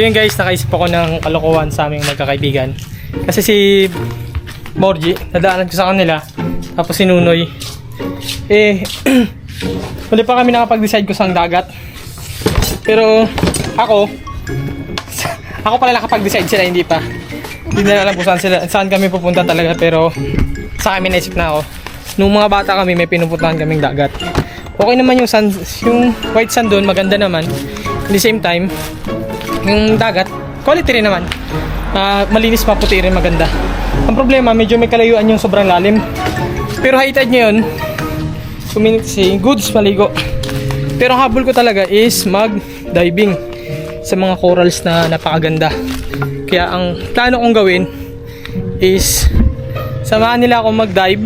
So yun guys, nakaisip ako ng kalokohan sa aming magkakaibigan. Kasi si Morgie, nadaanan ko sa kanila. Tapos si Nunoy. Eh, huli pa kami nakapag-decide ko sa dagat. Pero ako, ako pala nakapag-decide sila, hindi pa. Hindi na alam kung saan, sila, saan kami pupunta talaga. Pero sa amin naisip na ako. Nung mga bata kami, may pinupuntahan kaming dagat. Okay naman yung sand, yung white sand doon, maganda naman. At the same time, yung dagat, quality rin naman. Ah, malinis, maputi rin, maganda. Ang problema, medyo may kalayuan yung sobrang lalim. Pero high tide ngayon, community goods maligo. Pero ang habol ko talaga is mag-diving sa mga corals na napakaganda. Kaya ang plano kong gawin is samahan nila ako mag-dive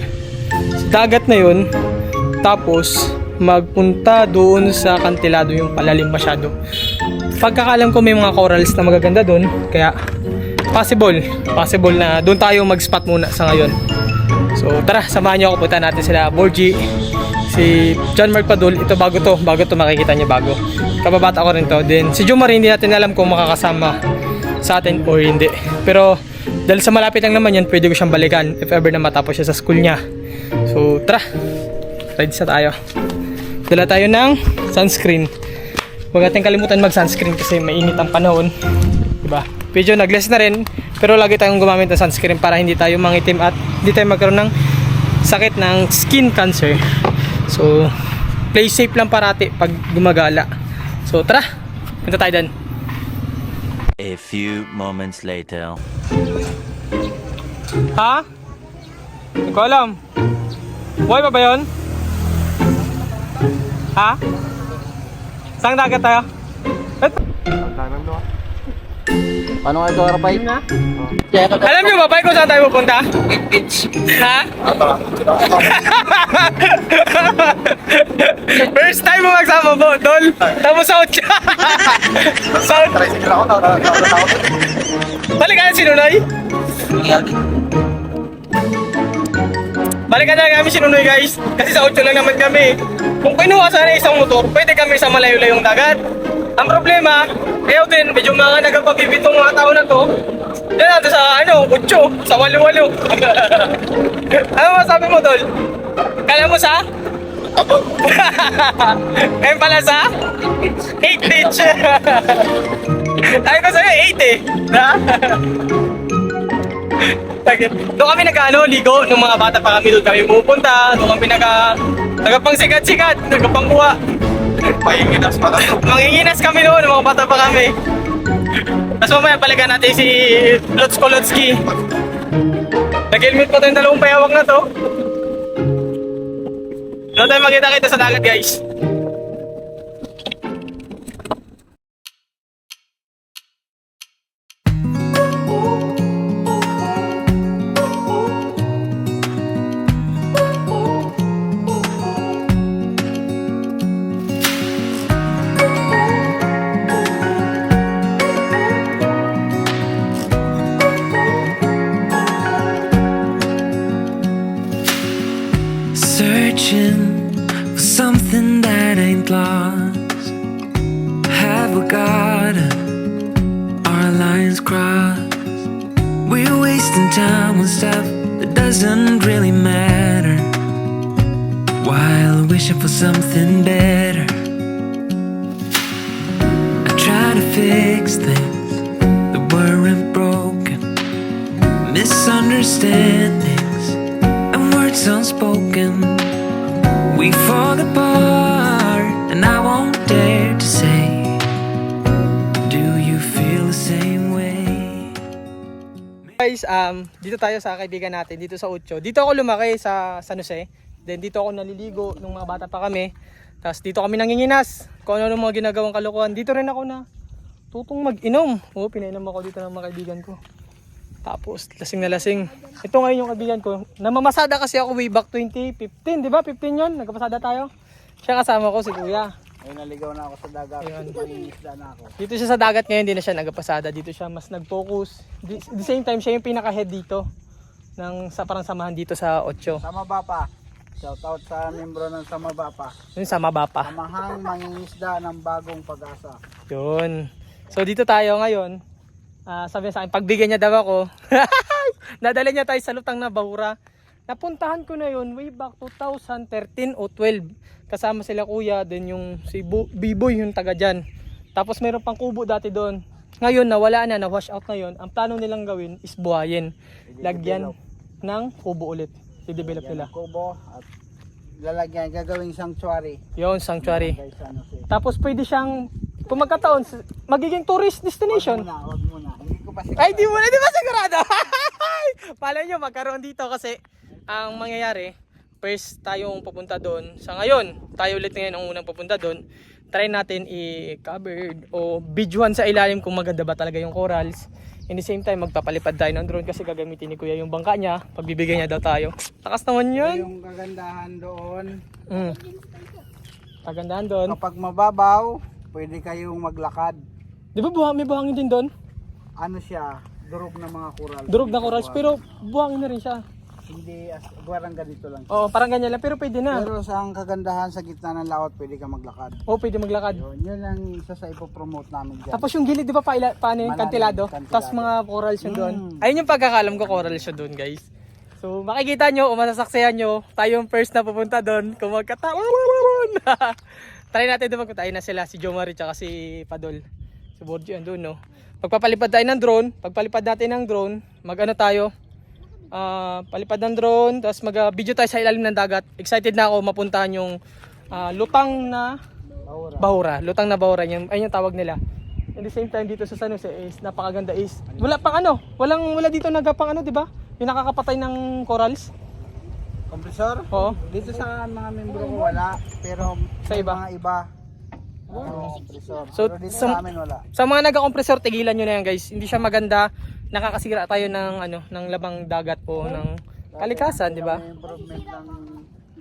sa dagat na yun tapos magpunta doon sa kantilado yung palalim masyado. Pagkakalam ko may mga corals na magaganda doon kaya possible, possible na doon tayo mag-spot muna sa ngayon. So tara, samahan niyo ako punta natin sila Borgie, si John Mark Padul, ito bago to, bago to makikita niyo bago. Kababata ko rin to. Then si Jomar hindi natin alam kung makakasama sa atin or hindi. Pero dahil sa malapit lang naman yan, pwede ko siyang balikan if ever na matapos siya sa school niya. So tara, ready sa tayo. Dala tayo ng sunscreen. Huwag natin kalimutan mag-sunscreen kasi mainit ang panahon. Diba? Medyo nag-less na rin, pero lagi tayong gumamit ng sunscreen para hindi tayo mangitim at hindi tayo magkaroon ng sakit ng skin cancer. So, play safe lang parati pag gumagala. So, tara! Punta tayo dyan. A few moments later. Ha? Hindi ko alam. Buhay pa ba yun? Ha? Saan dagat tayo? Paano nga ito, Arapay? na? Alam niyo ba, bay, kung saan tayo pupunta? Ha? First time mo magsama mo, tol. Tapos out ka. South. Balik ka na si Nunoy. Balikan na kami si Nunoy guys. Kasi sa 8 lang naman kami. Kung kinuha sana isang motor, pwede kami sa malayo-layong dagat. Ang problema, kayo din, medyo mga nagpapibitong mga tao na to. Yan natin sa ano, 8, sa 8-8. ano masabi mo, Tol? Kala mo sa? Ngayon pala sa? 8 pitch. Ay ko sa'yo, 8 eh. Ha? Doon kami nag-ano, ligo, nung mga bata pa kami doon kami pupunta, doon kami nag nagapang sikat-sikat, nagapangkuha. Manginginas pa kami. Manginginas kami noon, nung mga bata pa kami. Tapos mamaya balikan natin si Lots Kolotski. Nag-helmet pa tayong dalawang payawak na to. Doon tayo magkita-kita sa dagat guys. Searching for something that ain't lost. Have we got our lines crossed? We're wasting time on stuff that doesn't really matter. While wishing for something better. I try to fix things that weren't broken. Misunderstandings and words unspoken. We fall apart, and I won't dare to say, Do you feel the same way? Guys, um, dito tayo sa kaibigan natin, dito sa Ucho. Dito ako lumaki sa San Jose. Then dito ako naliligo nung mga bata pa kami. Tapos dito kami nanginginas. Kung ano mga ginagawang kalokohan. Dito rin ako na tutong mag-inom. Oo, pinainom ako dito ng mga kaibigan ko. Tapos, lasing na lasing. Ito ngayon yung kaibigan ko. Namamasada kasi ako way back 2015, di ba? 15 yon Nagpasada tayo. Siya kasama ko, si Kuya. Ay, naligaw na ako sa dagat. Ayun. Mangingisda na ako. Dito siya sa dagat ngayon, hindi na siya nagpasada. Dito siya mas nag-focus. Di- the same time, siya yung pinaka-head dito. Ng, sa parang samahan dito sa Ocho. Sama ba pa? Shout out sa membro ng Sama ba pa? Yun sa Mabapa. Samahang mangingisda ng bagong pag-asa. Yun. So dito tayo ngayon. Ah, sabi sa akin, pagbigyan niya daw ako. Nadala niya tayo sa lutang na bahura. Napuntahan ko na yun way back 2013 o 12. Kasama sila kuya, then yung si Bu- B-Boy yung taga dyan. Tapos meron pang kubo dati doon. Ngayon nawala na, na-wash out na yun. Ang plano nilang gawin is buhayin. Lagyan ng kubo ulit. I-develop nila. Kubo at lalagyan, gagawing sanctuary. Yon sanctuary. Ano. Tapos pwede siyang, kung magkataon, magiging tourist Wag destination. muna, wag muna. Hindi ko pa sigurado. Ay, di mo na, di ba sigurado? Pala nyo, magkaroon dito kasi ang mangyayari, first tayong pupunta doon. Sa ngayon, tayo ulit ngayon ang unang pupunta doon. Try natin i-cover o videohan sa ilalim kung maganda ba talaga yung corals. In the same time, magpapalipad tayo ng drone kasi gagamitin ni Kuya yung bangka niya. Pagbibigyan niya daw tayo. Takas naman yun. Yung kagandahan doon, Mm. Kagandahan doon. kapag mababaw, pwede kayong maglakad. Di ba buha, may buhangin din doon? Ano siya, durog ng mga coral. Durog na corals pero buhangin na rin siya. Hindi, as, parang ganito lang. Oo, parang ganyan lang pero pwede na. Pero sa ang kagandahan sa gitna ng laot, pwede ka maglakad. Oo, pwede maglakad. Yun, yun ang isa sa ipopromote namin dyan. Tapos yung gilid, di ba, paila, paano Malalim, kantilado? kantilado. Tapos mga corals yun doon. Mm. Ayun yung pagkakalam ko, corals yun doon, guys. So, makikita nyo o masasaksihan nyo, tayo yung first na pupunta doon. Kung magkataon. Try natin doon magpunta. Ayun na sila, si Jomari tsaka si Padol. Si Borgio doon, no? Pagpapalipad tayo ng drone, pagpalipad natin ng drone, mag-ano tayo, ah palipad ng drone, tapos mag-video tayo sa ilalim ng dagat. Excited na ako mapuntahan yung ah, lutang na Aura. Bahura, lutang na Bahura, yun, ayun yung tawag nila. At the same time dito sa San Jose is napakaganda is wala pang ano, walang wala dito nagapang ano, 'di ba? Yung nakakapatay ng corals. Kompresor? Oo. Dito sa mga membro ko wala, pero Sa iba? mga iba. Kompresor. So, pero dito sa- sa amin wala. Sa mga naga-compressor, tigilan nyo na yan, guys. Hindi siya maganda. Nakakasira tayo ng ano, ng labang dagat o ng kalikasan, 'di ba? May improvement ng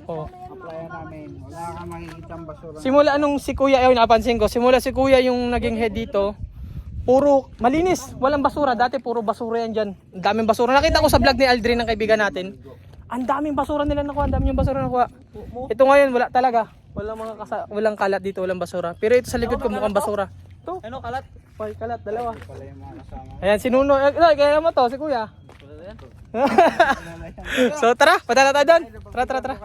Oh. applyan namin. Wala kang makikita basura. Simula anong si Kuya, ayun napansin ko, simula si Kuya yung naging head dito, puro malinis, walang basura. Dati puro basura yan dyan. Ang daming basura. Nakita ko sa vlog ni Aldrin ng kaibigan natin. Ang daming basura nila nakuha, ang daming yung basura nakuha. Ito ngayon, wala talaga. Walang mga kasa walang kalat dito, walang basura. Pero ito sa likod ko mukhang basura. Ito. Ano kalat? Hoy, kalat, dalawa. Ayan, si Nuno. Eh, eh, kaya mo to, si Kuya. so tara, padala tayo doon. Tara, tara, tara.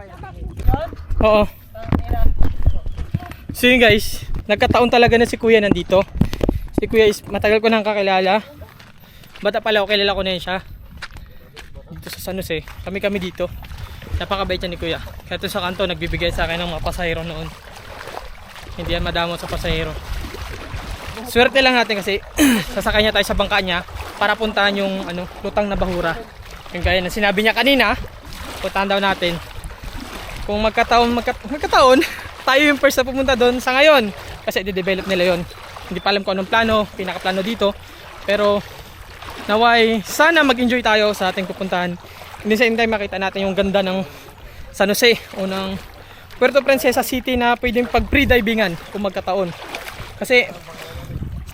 Oo. So yun guys, nagkataon talaga na si Kuya nandito. Si Kuya is matagal ko nang kakilala. Bata pala ako, kilala ko na yun siya. Dito sa San Jose, kami-kami dito. Napakabait niya ni Kuya. Kaya sa kanto, nagbibigay sa akin ng mga pasahero noon. Hindi yan madamot sa pasahero. Swerte lang natin kasi sasakay niya tayo sa bangka niya para puntahan yung ano, lutang na bahura. Yung gaya na sinabi niya kanina, puntahan daw natin. Kung magkataon, magka- magkataon, tayo yung first na pumunta doon sa ngayon. Kasi i-develop nila yon. Hindi pa alam kung anong plano, pinakaplano dito. Pero naway, sana mag-enjoy tayo sa ating pupuntahan. Hindi sa time makita natin yung ganda ng San Jose o ng Puerto Princesa City na pwedeng pag pre-divingan kung magkataon. Kasi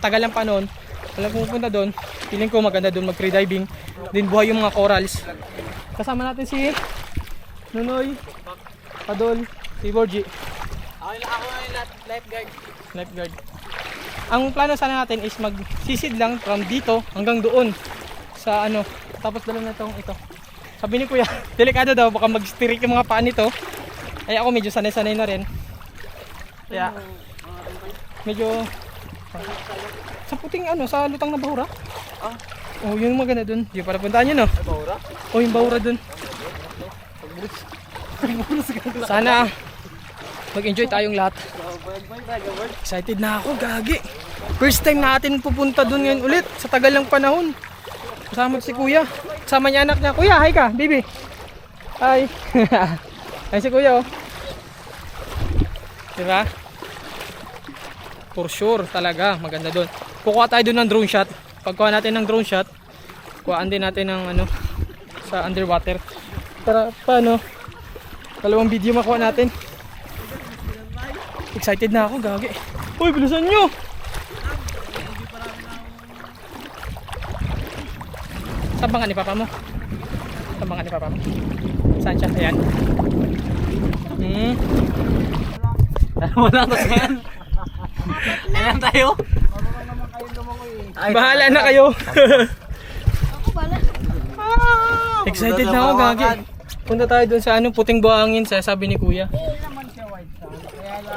tagal ng panahon, wala pumupunta doon. Feeling ko maganda doon mag diving. Din buhay yung mga corals. Kasama natin si Nunoy, Padol, si Borgie. Ako yung lifeguard. Lifeguard. Ang plano sana natin is magsisid lang from dito hanggang doon sa ano. Tapos dala na itong ito. Sabi ni Kuya, delikado daw baka mag-stirik yung mga paa nito. Ay ako medyo sanay-sanay na rin. Kaya medyo sa puting ano, sa lutang na bahura. Ah. Oh, yun yung maganda dun. Yung para puntahan yun, no? Bahura? Oh, yung bahura dun. Sana mag-enjoy tayong lahat. Excited na ako, gagi. First time natin pupunta dun ngayon ulit sa tagal ng panahon. Kasama si kuya. Kasama niya anak niya. Kuya, hi ka, baby. Hi. Hi si kuya, oh. Diba? For sure talaga, maganda doon. Kukuha tayo doon ng drone shot. Pagkuha natin ng drone shot, kuhaan din natin ng ano sa underwater. Para paano? Dalawang video makuha natin. Excited na ako, gagi. Uy, bilisan nyo! Saan ba nga ni papa mo? Saan ba nga ni papa mo? Saan siya? Ayan. Hmm. Ano naman kayo Bahala na kayo. Excited na ako, Gagi. Punta tayo dun sa ano, puting buhangin, sa sabi ni Kuya.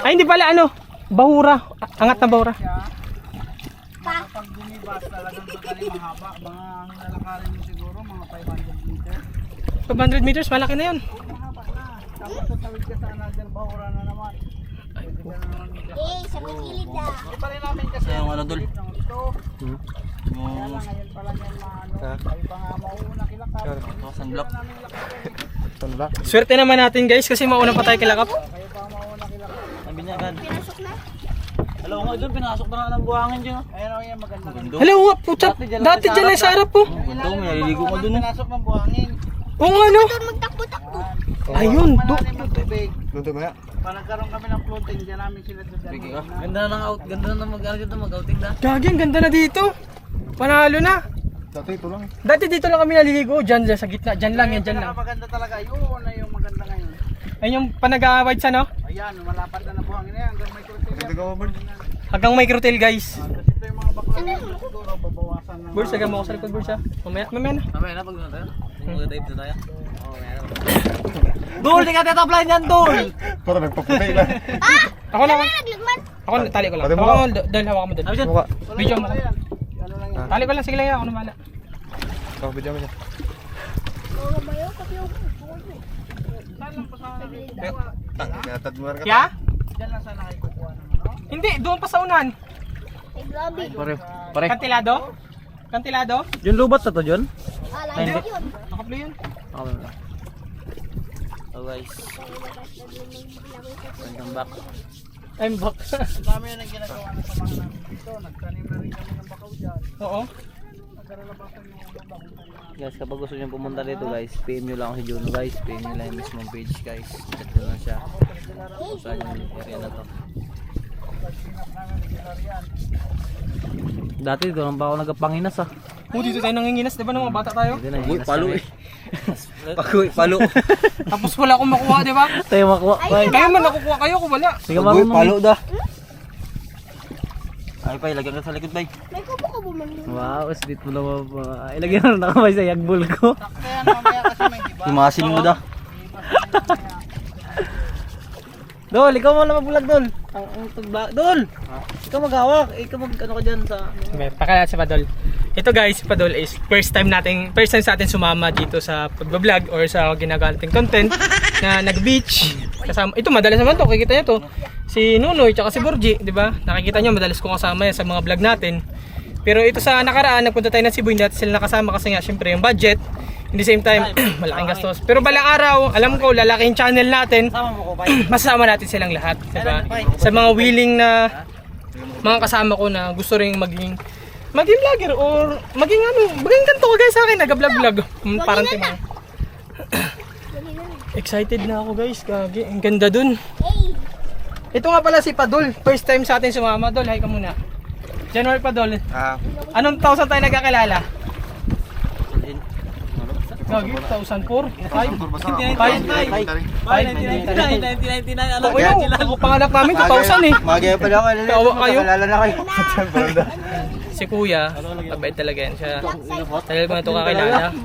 Ay, hindi pala ano, bahura. Angat na bahura. Pag bumibas talagang sakali mahaba. Mga ang lalakarin mo siguro, mga 500 meters. 500 meters, malaki na yun. Mahaba na. Tapos tatawid ka sa another bahura na naman. Eh, sa magilid na. Di pa rin namin kasi ano dul. Ito. Kaya lang ngayon pa lang yan maano. Ay pa nga mauna kilakap. Sunblock. Swerte naman natin guys kasi mauna pa tayo kilakap. Kayo pa binyagan. Pinasok na. Alam mo, doon pinasok na nga ng buhangin dyan. Ayun o yan maganda. Hello, what? Pucha, dati dyan lang sa harap po. Gundo, may naliligo ka doon. Pinasok ng buhangin. Oo nga no. Doon magtakbo-takbo. Ayun, do. Malalim ang tubig. Luto kaya? Pag nagkaroon kami ng floating, dyan namin sila doon. Ganda na ng out, ganda na mag-ano dito, mag-outing na. Gagi, ang ganda na dito. Panalo na. Dati ito lang. Dati dito lang kami naliligo, dyan, dyan sa gitna, dyan lang yan, dyan lang. Maganda talaga. Yun na yung maganda ngayon. Ayun yung panag-a-white sa no? Ayan, malapad na na buhangin na yan. Hanggang kurtil yan. Hanggang microtail guys. Tapos ito yung mga bakla siguro babawasan ng... Bursa, gamo ko sa likod, Bursa. Mamaya, mamaya na. Mamaya na, pag na tayo. Mag-dive na tayo. Oo, mamaya na. Dul, di ka tetap line yan, Dul! Para nagpaputi lang. Ako na, Naglagman. ako na, tali ko lang. Ako mo, dahil hawak mo. Ano dyan? Video mo. Ano lang yan. Tali ko lang, sige lang, ako na bahala. Oo, bayo. Kapyo. Kaya? Diyan lang sana kayo kukuha ng ano. Hindi, doon pa sa unan. Ay, grabe. Pare, pare. Kantilado? Kantilado? Yung lubat na to, John? Ah, layo yun. Nakaplo yun. Ako na. Oh guys, welcome back. I'm back. Ang dami na ginagawa ng samahan namin dito. Nagtanim na rin kami ng bakaw dyan. Oo. Guys, kapag gusto nyo pumunta dito guys, PM nyo lang si Juno guys. PM nyo lang yung mismong page guys. Chat nyo lang siya. Kung saan yung area na to. Dati dito lang ba ako nagpapanginas ah. Oh, dito tayo nanginginas, di ba nung mga bata tayo? Hindi na, Uy, palo eh. Pakuy, palo. Tapos wala akong makuha, di ba? Tayo makuha. Ay, Kayo man nakukuha kayo, ko wala. Sige marunong. Palo da. Ay, pa, ilagyan ka sa likod, bay. May kubo-kubo man yun. Wow, sweet mo naman pa. Ilagyan na na kamay sa yagbol ko. Kaya mamaya kasi may iba. Himasin mo da. Dol, ikaw mo lang magbulag, Dol. Ang, ang tagba... Dol! Ikaw maghawak. Ikaw mag ano ka dyan sa... Okay, pakala si Padol. Ito guys, si Padol is first time nating first time sa atin sumama dito sa pagbablog or sa ginagawa nating content na nag-beach. Kasama, ito madalas naman to, kikita niyo to. Si Nunoy tsaka si Borgie, di ba? Nakikita niyo madalas ko kasama yan sa mga vlog natin. Pero ito sa nakaraan, nagpunta tayo ng Cebu, hindi natin sila nakasama kasi nga syempre yung budget. In the same time, malaking gastos. Pero balang araw, alam ko, lalaking channel natin. Masama natin silang lahat, di ba? Sa mga willing na mga kasama ko na gusto ring maging maging vlogger or maging ano, maging ganito kagaya sa akin, nag-vlog-vlog. Hmm, Parang timang. Excited na ako guys, gagi. Ang ganda dun. Hey, Ito nga pala si Padol. First time sa atin sumama. Dol, hi ka muna. January Padol. Ah. Anong taon tayo nagkakilala? Gagi, 2004? 5? 5? 1999, ano? Oo, yun. Ako pangalap namin, 2000 eh. Magaya pa lang kayo. Kawa kayo. Na kayo. Si Kuya, mabait talaga yan siya. Mo na ito kakilala.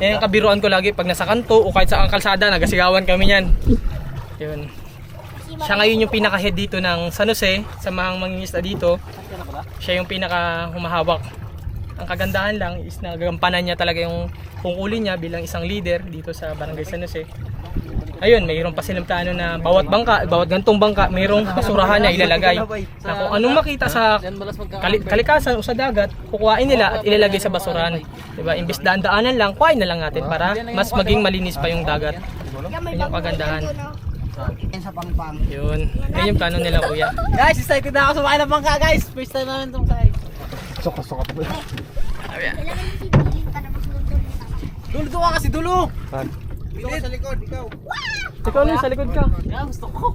Yan yung kabiruan ko lagi pag nasa kanto o kahit sa kalsada, nagasigawan kami yan. Yun. Siya ngayon yung pinaka-head dito ng San Jose, sa mga mangingisda dito. Siya yung pinaka humahawak. Ang kagandahan lang is nagagampanan niya talaga yung tungkulin niya bilang isang leader dito sa Barangay San Jose. Ayun, mayroon pa silang plano na bawat bangka, bawat gantong bangka, mayroong basurahan na ilalagay. Na kung anong makita sa kali- kalikasan o sa dagat, kukuhain nila at ilalagay sa basurahan. Diba? Imbis daan-daanan lang, kuhain na lang natin para mas maging malinis pa yung dagat. Yun yung kagandahan. Yan sa pangpang. Yun. Yan yung plano nila kuya. Guys, excited na ako sumakay ng bangka, guys. First time namin itong sitilin para maslunod mo sa Dulo ka kasi, dulo! Ikaw sa likod, ikaw. Ikaw ano sa likod ka? Yan, gusto ko.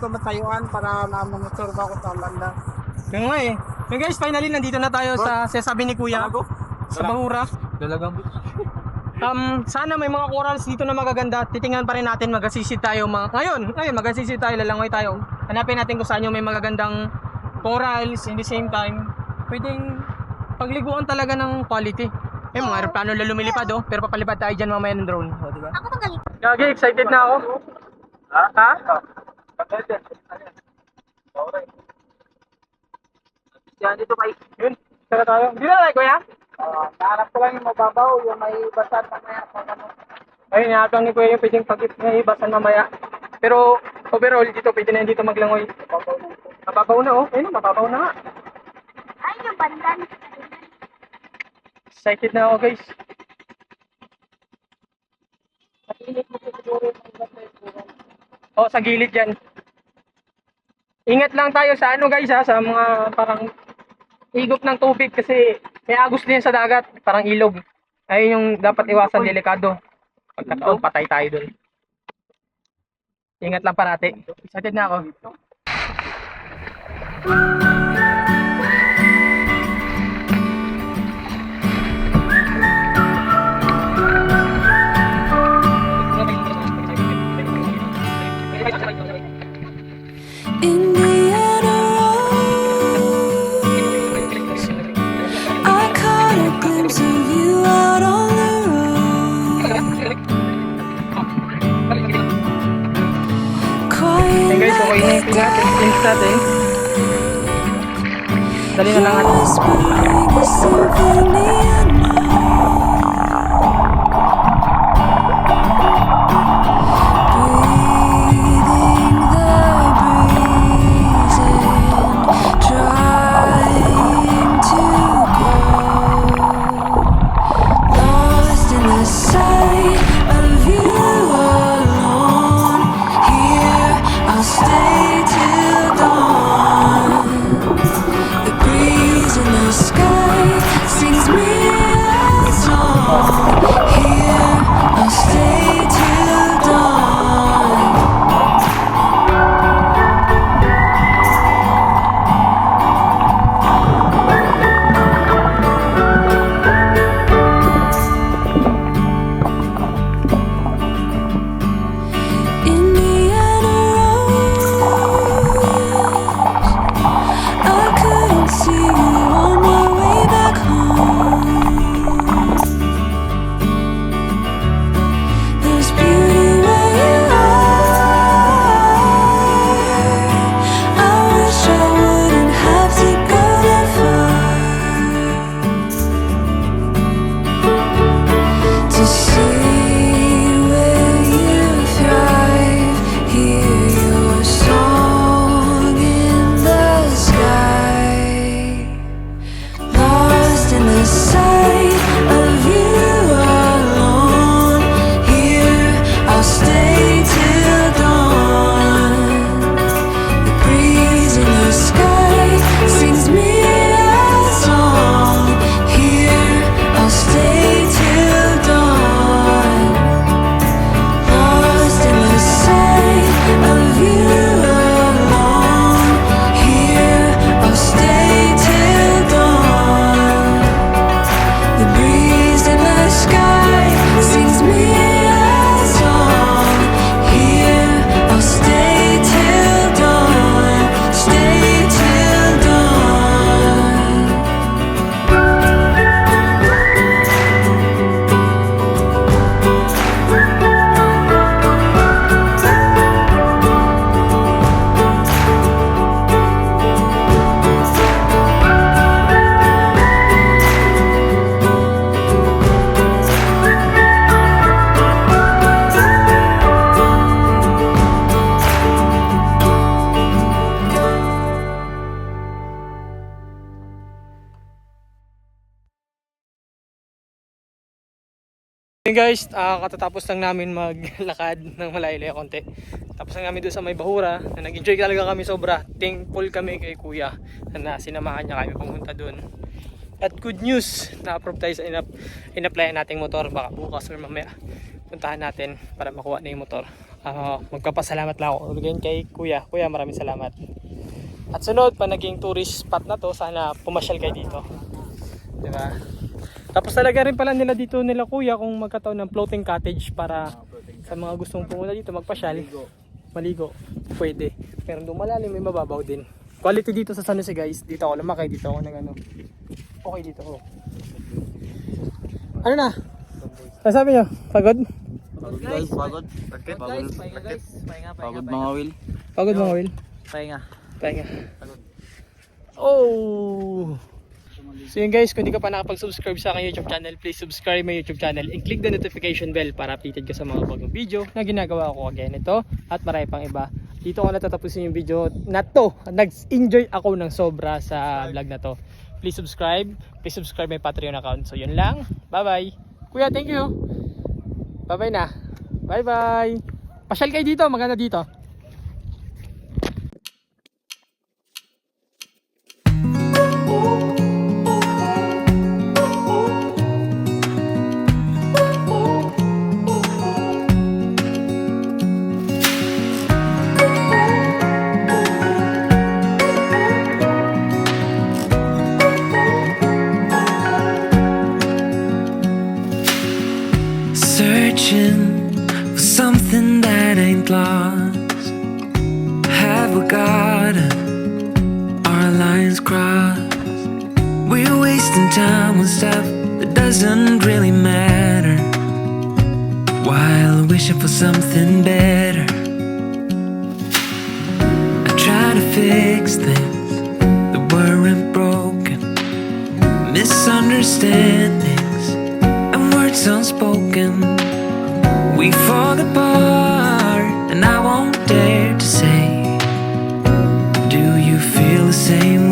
Namin tumatayuan para ma-monitor ba kung saan banda. Yung nga eh. Yung guys, finally nandito na tayo sa sasabi ni Kuya. Sa Bahura. Dalagang Um, sana may mga corals dito na magaganda. Titingnan pa rin natin, magasisid tayo mga... Ngayon, ngayon, magasisid tayo, lalangoy tayo. Hanapin natin kung saan yung may magagandang corals in the same time. Pwedeng pagliguan talaga ng quality. Eh, mga aeroplano na lumilipad oh. Pero papalipad tayo dyan mamaya ng drone. O, diba? Ako magalit. Gagi, excited na ako. Ha? Ha? Yan dito kay Yun, tara tayo. Dito na tayo, kuya. uh, nahanap ko lang yung mababaw, yung may basan mamaya ano. Ayun, nakatang ni kuya yung pwedeng pag-ibasan mamaya. Pero overall, dito pwede na dito maglangoy. Mababaw na oh. Ayun, mababaw na nga. Ay, yung bandan. Excited na ako guys. Oh, sa gilid yan. Ingat lang tayo sa ano guys ha, sa mga parang igop ng tubig kasi may agos din sa dagat, parang ilog. Ayun yung dapat iwasan, delikado. Pagkataon, patay tayo dun. Ingat lang parati. Excited na ako. Of you Yun guys, ah, katatapos lang namin maglakad ng malayo-layo konti. Tapos lang namin doon sa may bahura na nag-enjoy talaga kami sobra. Thankful kami kay kuya na sinamahan niya kami pumunta doon. At good news, na-approve tayo sa inap in-applyan nating motor. Baka bukas or mamaya puntahan natin para makuha na yung motor. Ah, magpapasalamat lang ako ulit kay kuya. Kuya, maraming salamat. At sunod, pa naging tourist spot na to, sana pumasyal kayo dito. Diba? Tapos talaga rin pala nila dito nila kuya kung magkataon ng floating cottage para sa mga gustong pumunta dito magpasyal. Maligo. Pwede. Pero doon malalim may mababaw din. Quality dito sa San Jose guys. Dito ako lumaki. Dito ako nag ano. Okay dito ako. Ano na? Ano sabi nyo? Pagod? Pagod guys, pagod. Bakit? Pagod. Pahinga guys. Pahinga, pahinga. Pagod mga will. Pagod mga Will? Pahinga. Pahinga. Oh! So yun guys, kung hindi ka pa nakapag-subscribe sa aking YouTube channel, please subscribe my YouTube channel and click the notification bell para updated ka sa mga bagong video na ginagawa ko again ito at marami pang iba. Dito ko natatapusin yung video na to. Nag-enjoy ako ng sobra sa vlog na to. Please subscribe. Please subscribe my Patreon account. So yun lang. Bye-bye. Kuya, thank you. Bye-bye na. Bye-bye. Pasyal kayo dito. Maganda dito. Wishing for something better. I try to fix things that weren't broken. Misunderstandings and words unspoken. We fall apart, and I won't dare to say, Do you feel the same